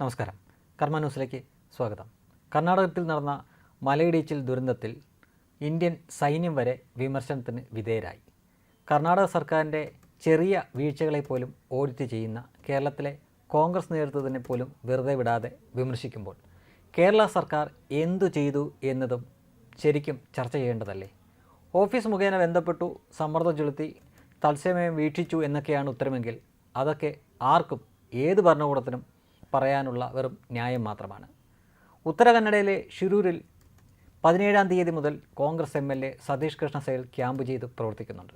നമസ്കാരം. കർമ്മ ന്യൂസിലേക്ക് സ്വാഗതം. കർണാടകത്തിൽ നടന്ന മലയിടിച്ചിൽ ദുരന്തത്തിൽ ഇന്ത്യൻ സൈന്യം വരെ വിമർശനത്തിന് വിധേയരായി. കർണാടക സർക്കാരിന്റെ ചെറിയ വീഴ്ചകളെ പോലും ഓഡിറ്റ് ചെയ്യുന്ന കേരളത്തിലെ കോൺഗ്രസ് നേതൃത്വത്തിനെ പോലും വെറുതെ വിടാതെ വിമർശിക്കുമ്പോൾ കേരള സർക്കാർ എന്തു ചെയ്തു എന്നതും ശരിക്കും ചർച്ച ചെയ്യേണ്ടതല്ലേ? ഓഫീസ് മുഖേന ബന്ധപ്പെട്ടു സമ്മർദ്ദം ചെലുത്തി തത്സമയം വീക്ഷിച്ചു എന്നൊക്കെയാണ് ഉത്തരമെങ്കിൽ അതൊക്കെ ആർക്കും ഏത് ഭരണകൂടത്തിനും പറയാനുള്ള വെറും ന്യായം മാത്രമാണ്. ഉത്തര കന്നഡയിലെ ഷിരൂരിൽ പതിനേഴാം തീയതി മുതൽ Congress M L A Satish Krishna Sail camp ചെയ്ത് പ്രവർത്തിക്കുന്നുണ്ട്.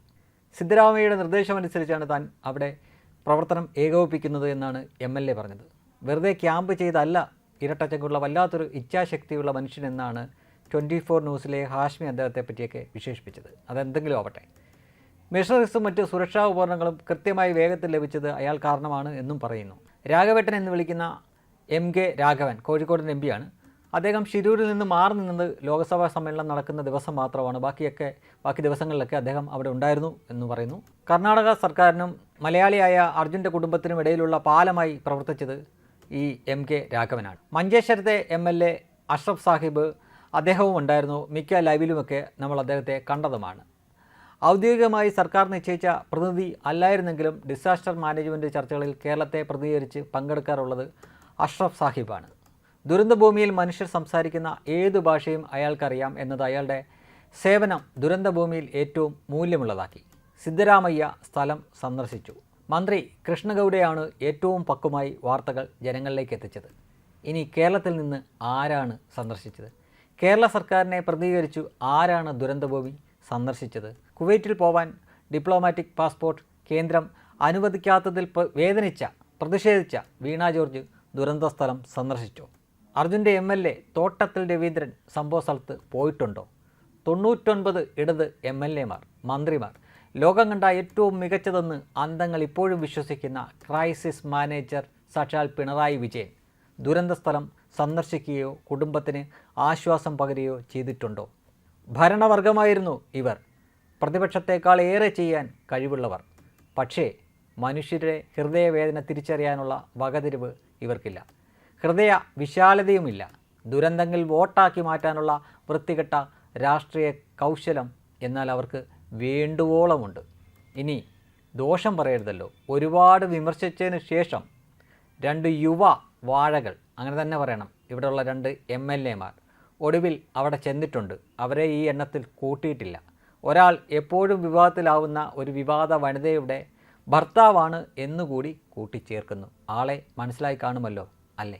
സിദ്ധരാമയ്യയുടെ നിർദ്ദേശമനുസരിച്ചാണ് താൻ അവിടെ പ്രവർത്തനം ഏകോപിപ്പിക്കുന്നത് എന്നാണ് എം എൽ എ പറഞ്ഞത്. വെറുതെ ക്യാമ്പ് ചെയ്തല്ല ഇരട്ടച്ചങ്കുള്ള വല്ലാത്തൊരു ഇച്ഛാശക്തിയുള്ള മനുഷ്യനെന്നാണ് ട്വന്റി ഫോർ ന്യൂസിലെ ഹാഷ്മി അദ്ദേഹത്തെ പറ്റിയൊക്കെ വിശേഷിപ്പിച്ചത്. അതെന്തെങ്കിലും ആവട്ടെ. മെഷറീസും മറ്റ് സുരക്ഷാ ഉപകരണങ്ങളും കൃത്യമായി വേഗത്തിൽ ലഭിച്ചത് അയാൾ കാരണമാണ് എന്നും പറയുന്നു. രാഘവേട്ടൻ എന്ന് വിളിക്കുന്ന എം കെ രാഘവൻ കോഴിക്കോടിന്റെ എം പിയാണ് അദ്ദേഹം ഷിരൂരിൽ നിന്ന് മാറി നിന്നത് ലോക്സഭാ സമ്മേളനം നടക്കുന്ന ദിവസം മാത്രമാണ്. ബാക്കിയൊക്കെ ബാക്കി ദിവസങ്ങളിലൊക്കെ അദ്ദേഹം അവിടെ ഉണ്ടായിരുന്നു എന്ന് പറയുന്നു. കർണാടക സർക്കാരിനും മലയാളിയായ അർജുന്റെ കുടുംബത്തിനും ഇടയിലുള്ള പാലമായി പ്രവർത്തിച്ചത് ഈ എം കെ രാഘവനാണ്. മഞ്ചേശ്വരത്തെ M L A Ashraf Sahib അദ്ദേഹവും ഉണ്ടായിരുന്നു. മിക്ക ലൈവിലുമൊക്കെ നമ്മൾ അദ്ദേഹത്തെ കണ്ടതുമാണ്. ഔദ്യോഗികമായി സർക്കാർ നിശ്ചയിച്ച പ്രതിനിധി അല്ലായിരുന്നെങ്കിലും ഡിസാസ്റ്റർ മാനേജ്മെന്റ് ചർച്ചകളിൽ കേരളത്തെ പ്രതികരിച്ച് പങ്കെടുക്കാറുള്ളത് അഷ്റഫ് സാഹിബാണ്. ദുരന്തഭൂമിയിൽ മനുഷ്യർ സംസാരിക്കുന്ന ഏത് ഭാഷയും അയാൾക്കറിയാം എന്നത് അയാളുടെ സേവനം ദുരന്തഭൂമിയിൽ ഏറ്റവും മൂല്യമുള്ളതാക്കി. സിദ്ധരാമയ്യ സ്ഥലം സന്ദർശിച്ചു. മന്ത്രി കൃഷ്ണഗൗഡയാണ് ഏറ്റവും പക്കുമായി വാർത്തകൾ ജനങ്ങളിലേക്ക് എത്തിച്ചത്. ഇനി കേരളത്തിൽ നിന്ന് ആരാണ് സന്ദർശിച്ചത്? കേരള സർക്കാരിനെ പ്രതികരിച്ചു ആരാണ് ദുരന്തഭൂമി സന്ദർശിച്ചത്? കുവൈറ്റിൽ പോവാൻ ഡിപ്ലോമാറ്റിക് പാസ്പോർട്ട് കേന്ദ്രം അനുവദിക്കാത്തതിൽ വേദനിച്ച പ്രതിഷേധിച്ച വീണ ജോർജ് ദുരന്ത സ്ഥലം സന്ദർശിച്ചു. അർജുന്റെ M L A Thottathil Raveendran സംഭവ സ്ഥലത്ത് പോയിട്ടുണ്ടോ? തൊണ്ണൂറ്റൊൻപത് ഇടത് എം എൽ എമാർ മന്ത്രിമാർ. ലോകം കണ്ട ഏറ്റവും മികച്ചതെന്ന് അന്തങ്ങൾ ഇപ്പോഴും വിശ്വസിക്കുന്ന ക്രൈസിസ് മാനേജർ സാക്ഷാൽ പിണറായി വിജയൻ ദുരന്ത സ്ഥലം സന്ദർശിക്കുകയോ കുടുംബത്തിന് ആശ്വാസം പകരുകയോ ചെയ്തിട്ടുണ്ടോ? ഭരണവർഗമായിരുന്നു ഇവർ. പ്രതിപക്ഷത്തേക്കാൾ ഏറെ ചെയ്യാൻ കഴിവുള്ളവർ. പക്ഷേ മനുഷ്യരുടെ ഹൃദയവേദന തിരിച്ചറിയാനുള്ള വകതിരിവ് ഇവർക്കില്ല. ഹൃദയ വിശാലതയുമില്ല. ദുരന്തങ്ങൾ വോട്ടാക്കി മാറ്റാനുള്ള വൃത്തികെട്ട രാഷ്ട്രീയ കൗശലം എന്നാൽ അവർക്ക് വേണ്ടുവോളമുണ്ട്. ഇനി ദോഷം പറയരുതല്ലോ. ഒരുപാട് വിമർശിച്ചതിന് ശേഷം രണ്ട് യുവ വാഴകൾ അങ്ങനെ തന്നെ പറയണം ഇവിടെയുള്ള രണ്ട് എം എൽ എമാർ ഒടുവിൽ അവിടെ ചെന്നിട്ടുണ്ട്. അവരെ ഈ എണ്ണത്തിൽ കൂട്ടിയിട്ടില്ല. ഒരാൾ എപ്പോഴും വിവാദത്തിലാവുന്ന ഒരു വിവാദ വനിതയുടെ ഭർത്താവാണ് എന്നുകൂടി കൂട്ടിച്ചേർക്കുന്നു. ആളെ മനസ്സിലായി കാണുമല്ലോ അല്ലേ?